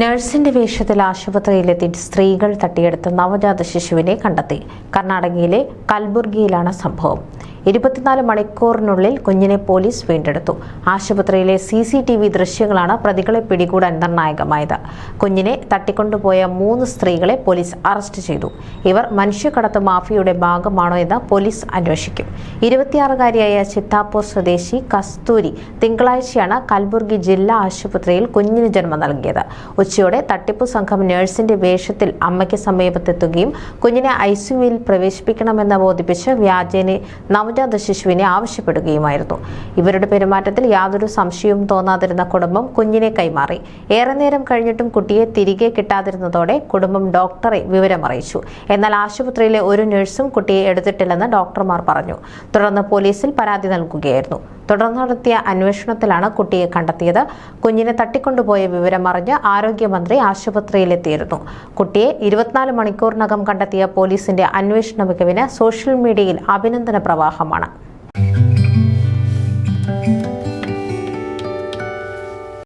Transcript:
നഴ്സിന്റെ വേഷത്തിൽ ആശുപത്രിയിലെത്തി സ്ത്രീകൾ തട്ടിയെടുത്ത നവജാത ശിശുവിനെ കണ്ടെത്തി. കർണാടകയിലെ കൽബുർഗിയിലാണ് സംഭവം. ഇരുപത്തിനാല് മണിക്കൂറിനുള്ളിൽ കുഞ്ഞിനെ പോലീസ് വീണ്ടെടുത്തു. ആശുപത്രിയിലെ സി സി ടി വി ദൃശ്യങ്ങളാണ് പ്രതികളെ പിടികൂടാൻ നിർണായകമായത്. കുഞ്ഞിനെ തട്ടിക്കൊണ്ടുപോയ മൂന്ന് സ്ത്രീകളെ പോലീസ് അറസ്റ്റ് ചെയ്തു. ഇവർ മനുഷ്യക്കടത്ത് മാഫിയയുടെ ഭാഗമാണോ എന്ന് പോലീസ് അന്വേഷിക്കും. ഇരുപത്തിയാറുകാരിയായ ചിത്താപ്പൂർ സ്വദേശി കസ്തൂരി തിങ്കളാഴ്ചയാണ് കൽബുർഗി ജില്ലാ ആശുപത്രിയിൽ കുഞ്ഞിന് ജന്മം നൽകിയത്. ഉച്ചയോടെ തട്ടിപ്പു സംഘം നഴ്സിന്റെ വേഷത്തിൽ അമ്മയ്ക്ക് സമീപത്തെത്തുകയും കുഞ്ഞിനെ ഐ ഐസിയുവിൽ പ്രവേശിപ്പിക്കണമെന്ന് ബോധിപ്പിച്ച് വ്യാജേനെ നവജാത ശിശുവിനെ ആവശ്യപ്പെടുകയുമായിരുന്നു. ഇവരുടെ പെരുമാറ്റത്തിൽ യാതൊരു സംശയവും തോന്നാതിരുന്ന കുടുംബം കുഞ്ഞിനെ കൈമാറി. ഏറെ നേരം കഴിഞ്ഞിട്ടും കുട്ടിയെ തിരികെ കിട്ടാതിരുന്നതോടെ കുടുംബം ഡോക്ടറെ വിവരമറിയിച്ചു. എന്നാൽ ആശുപത്രിയിലെ ഒരു നഴ്സും കുട്ടിയെ എടുത്തിട്ടില്ലെന്ന് ഡോക്ടർമാർ പറഞ്ഞു. തുടർന്ന് പോലീസിൽ പരാതി നൽകുകയായിരുന്നു. തുടർന്ന് നടത്തിയ അന്വേഷണത്തിലാണ് കുട്ടിയെ കണ്ടെത്തിയത്. കുഞ്ഞിനെ തട്ടിക്കൊണ്ടുപോയ വിവരം വിവരമറിഞ്ഞ് ആരോഗ്യമന്ത്രി ആശുപത്രിയിലെത്തിയിരുന്നു. കുട്ടിയെ ഇരുപത്തിനാല് മണിക്കൂറിനകം കണ്ടെത്തിയ പോലീസിന്റെ അന്വേഷണ മികവിന് സോഷ്യൽ മീഡിയയിൽ അഭിനന്ദന പ്രവാഹമാണ്